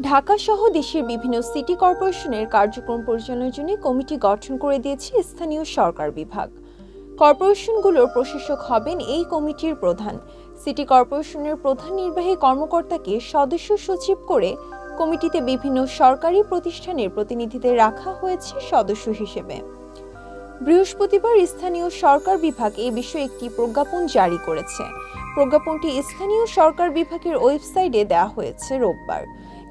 ঢাকা সহ দেশের বিভিন্ন সিটি কর্পোরেশনের কার্যক্রম পরিচালনার জন্য কমিটি গঠন করে দিয়েছে স্থানীয় সরকার বিভাগ। কর্পোরেশনগুলোর প্রশাসক হবেন এই কমিটির প্রধান। সিটি কর্পোরেশনের প্রধান নির্বাহী কর্মকর্তাকে সদস্য সচিব করে কমিটিতে বিভিন্ন সরকারি প্রতিষ্ঠানের প্রতিনিধিদের রাখা হয়েছে সদস্য হিসেবে। বৃহস্পতিবার স্থানীয় সরকার বিভাগ এ বিষয়ে একটি প্রজ্ঞাপন জারি করেছে। প্রজ্ঞাপনটি স্থানীয় সরকার বিভাগের ওয়েবসাইটে দেওয়া হয়েছে রোববার।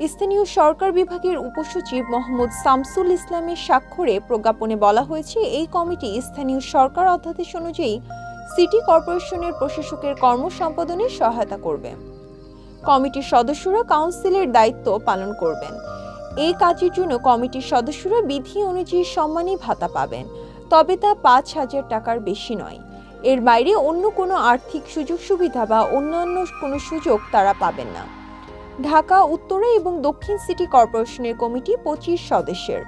স্থানীয় সরকার বিভাগের উপসচিব মোহাম্মদ শামসুল ইসলামের স্বাক্ষরে প্রজ্ঞাপনে বলা হয়েছে, এই কমিটি স্থানীয় সরকার অধ্যাদেশ অনুযায়ী সিটি কর্পোরেশনের প্রশাসকের কর্ম সম্পাদনে সহায়তা করবে। কমিটির সদস্যরা কাউন্সিলের দায়িত্ব পালন করবেন। এই কাজের জন্য কমিটির সদস্যরা বিধি অনুযায়ী সম্মানী ভাতা পাবেন, তবে তা পাঁচ হাজার টাকার বেশি নয়। এর বাইরে অন্য কোনো আর্থিক সুযোগ সুবিধা বা অন্যান্য কোনো সুযোগ তারা পাবেন না। ঢাকা, উত্তরে এবং দক্ষিণ সিটি কর্পোরেশনের কমিটি পঁচিশ সদস্যের।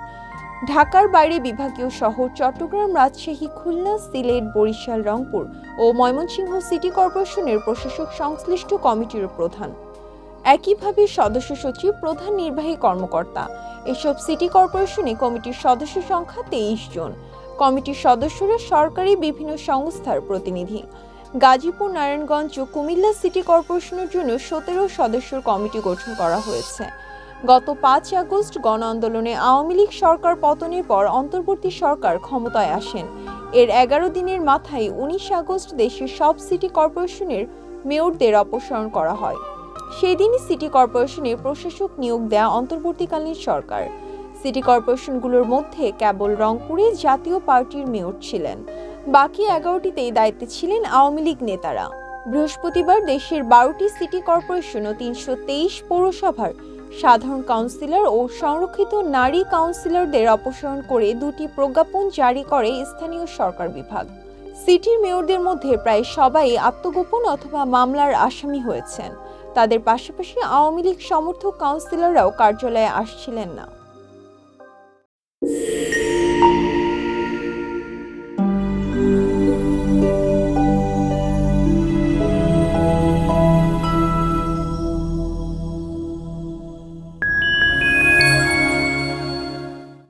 ঢাকার বাইরে বিভাগীয় শহর চট্টগ্রাম, রাজশাহী, খুলনা, সিলেট, বরিশাল, রংপুর ও ময়মনসিংহ সিটি কর্পোরেশনের প্রশাসক সংশ্লিষ্ট কমিটির প্রধান। একইভাবে সদস্য সচিব, প্রধান নির্বাহী কর্মকর্তা। এসব সিটি কর্পোরেশনে কমিটির সদস্য সংখ্যা তেইশ জন। কমিটির সদস্যরা সরকারি বিভিন্ন সংস্থার প্রতিনিধি। গাজীপুর, নারায়ণগঞ্জ ও কুমিল্লা সিটি কর্পোরেশনের জন্য সতেরো সদস্যের কমিটি গঠন করা হয়েছে। গত পাঁচ আগস্ট গণ আন্দোলনে আওয়ামী লীগ সরকার পতনের পর অন্তর্বর্তী সরকার ক্ষমতায় আসেন। এর এগারো দিনের মাথায় উনিশ আগস্ট দেশের সব সিটি কর্পোরেশনের মেয়রদের অপসারণ করা হয়। সেই দিনই সিটি কর্পোরেশনের প্রশাসক নিয়োগ দেয়া অন্তর্বর্তীকালীন সরকার। সিটি কর্পোরেশনগুলোর মধ্যে কেবল রংপুরে জাতীয় পার্টির মেয়র ছিলেন। বাকি এগারোটিতেই দায়িত্বে ছিলেন আওয়ামী লীগ নেতারা। বৃহস্পতিবার দেশের বারোটি সিটি কর্পোরেশন ও তিনশো তেইশ পৌরসভার সাধারণ কাউন্সিলর ও সংরক্ষিত নারী কাউন্সিলরদের অপসারণ করে দুটি প্রজ্ঞাপন জারি করে স্থানীয় সরকার বিভাগ। সিটির মেয়রদের মধ্যে প্রায় সবাই আত্মগোপন অথবা মামলার আসামি হয়েছেন। তাদের পাশাপাশি আওয়ামী লীগ সমর্থক কাউন্সিলররাও কার্যালয়ে আসছিলেন না।